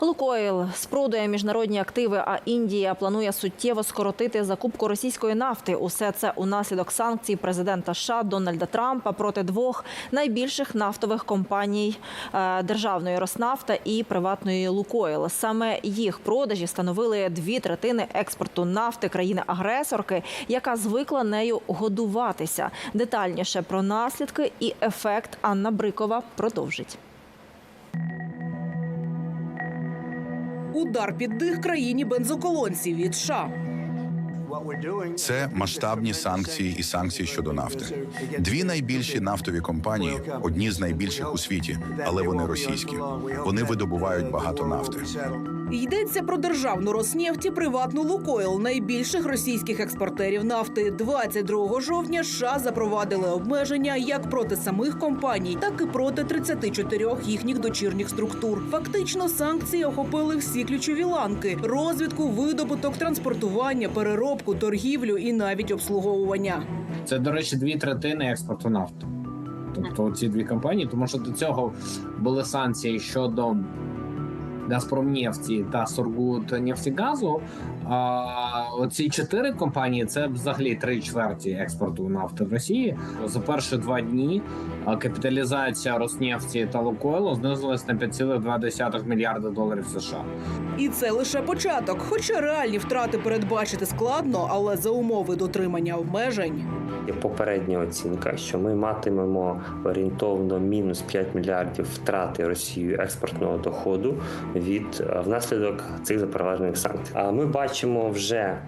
Лукойл спродує міжнародні активи, а Індія планує суттєво скоротити закупку російської нафти. Усе це унаслідок санкцій президента США Дональда Трампа проти двох найбільших нафтових компаній е, державної Роснафта і приватної Лукойл. Саме їх продажі становили дві третини експорту нафти країни-агресорки, яка звикла нею годуватися. Детальніше про наслідки і ефект Анна Брикова продовжить. Удар під дих країні бензоколонці від США. Це масштабні санкції і санкції щодо нафти. Дві найбільші нафтові компанії, одні з найбільших у світі, але вони російські. Вони видобувають багато нафти. Йдеться про державну Роснефть приватну Лукойл, найбільших російських експортерів нафти. 22 жовтня США запровадили обмеження як проти самих компаній, так і проти 34 їхніх дочірніх структур. Фактично, санкції охопили всі ключові ланки: розвідку, видобуток, транспортування, переробку, торгівлю і навіть обслуговування. Це, до речі, дві третини експорту нафти. Тобто ці дві компанії, тому що до цього були санкції щодо Газпромнефті та Сургутнефтегазу. А оці чотири компанії це взагалі три чверті експорту нафти в Росії. За перші два дні капіталізація Роснефті та Лукойлу знизилась на 5,2 мільярда доларів США. І це лише початок. Хоча реальні втрати передбачити складно, але за умови дотримання обмежень. Є попередня оцінка, що ми матимемо орієнтовно мінус 5 мільярдів втрати Росією експортного доходу від е, внаслідок цих запроваджених санкцій. А ми бачимо вже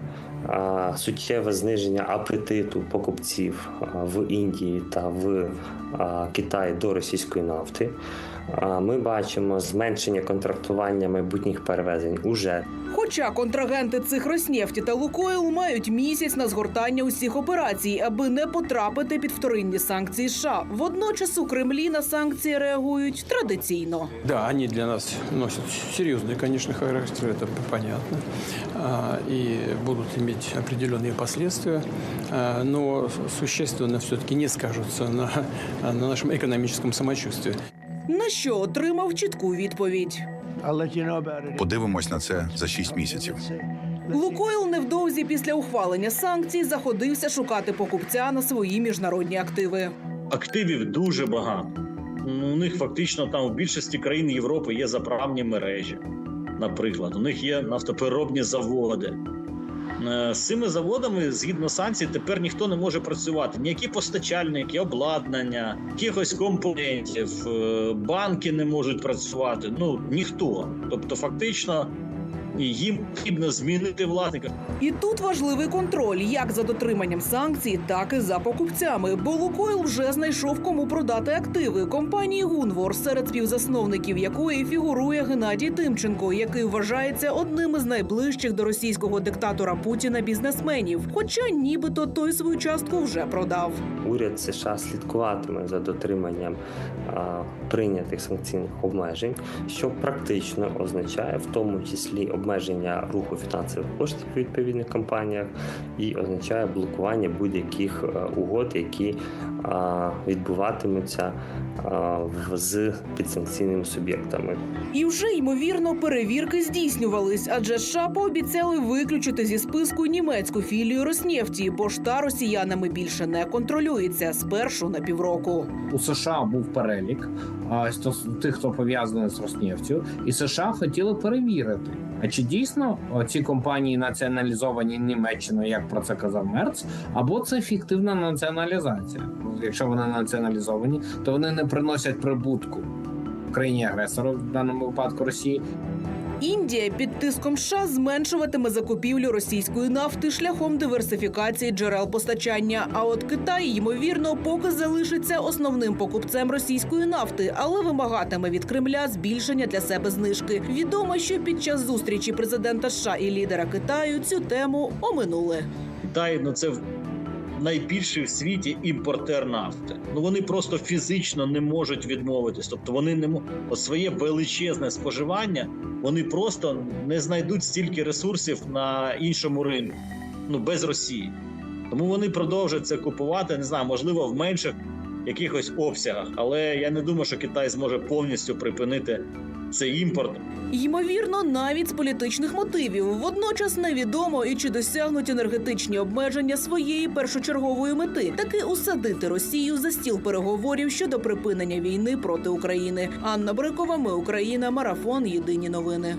суттєве зниження апетиту покупців в Індії та в Китаї до російської нафти. Ми бачимо зменшення контрактування майбутніх перевезень уже Хоча контрагенти цих Роснефті та Лукойл мають місяць на згортання усіх операцій, аби не потрапити під вторинні санкції США. Водночас у Кремлі на санкції реагують традиційно. Да, они для нас носят серьезный, конечно, характер, это понятно, а, и будут иметь определенные последствия, а, но существенно все-таки не скажутся на, на нашем экономическом самочувствии. На що отримав чітку відповідь. Подивимось на це за 6 місяців. Лукойл невдовзі після ухвалення санкцій заходився шукати покупця на свої міжнародні активи. активів дуже багато. Ну, У них фактично там у більшості країн Європи є заправні мережі. Наприклад, у них є нафтопереробні заводи. Е, З цими заводами, згідно санкцій, тепер ніхто не може працювати. Ніякі постачальники, обладнання, якихось компонентів, е, банки не можуть працювати. Ну ніхто. Тобто, фактично, їм потрібно змінити власника. І тут важливий контроль як за дотриманням санкцій, так і за покупцями. Бо Лукойл вже знайшов кому продати активи компанії Гунвор, серед співзасновників якої фігурує Геннадій Тимченко, який вважається одним із найближчих до російського диктатора Путіна бізнесменів. Хоча нібито той свою частку вже продав. уряд США слідкуватиме за дотриманням а, прийнятих санкційних обмежень, що практично означає в тому числі обмеження руху фінансових коштів у відповідних компаніях і означає блокування будь-яких е, угод, які відбуватимуться в- з підсанкційними суб'єктами. І вже ймовірно перевірки здійснювались, адже США пообіцяли виключити зі списку німецьку філію Роснефті, бо ж та росіянами більше не контролюється спершу на півроку. у США був перелік а, тих, хто пов'язаний з Роснефтю, і США хотіли перевірити, а чи дійсно ці компанії націоналізовані Німеччиною, як про це казав Мерц, або це фіктивна націоналізація. Якщо вони націоналізовані, то вони не приносять прибутку країні агресору, в даному випадку Росії, Індія під тиском США зменшуватиме закупівлю російської нафти шляхом диверсифікації джерел постачання. А от Китай, ймовірно, поки залишиться основним покупцем російської нафти, але вимагатиме від Кремля збільшення для себе знижки. Відомо, що під час зустрічі президента США і лідера Китаю цю тему оминули. Китай ну це найбільший в світі імпортер нафти. Ну вони просто фізично не можуть відмовитись. Тобто вони не мо- своє величезне споживання, вони просто не знайдуть стільки ресурсів на іншому ринку, ну без Росії. Тому вони продовжують це купувати. Не знаю, можливо, в менших якихось обсягах, але я не думаю, що Китай зможе повністю припинити це імпорт. Ймовірно, навіть з політичних мотивів. Водночас невідомо і чи досягнуть енергетичні обмеження своєї першочергової мети таки усадити Росію за стіл переговорів щодо припинення війни проти України. Анна Брикова, ми Україна, марафон. Єдині новини.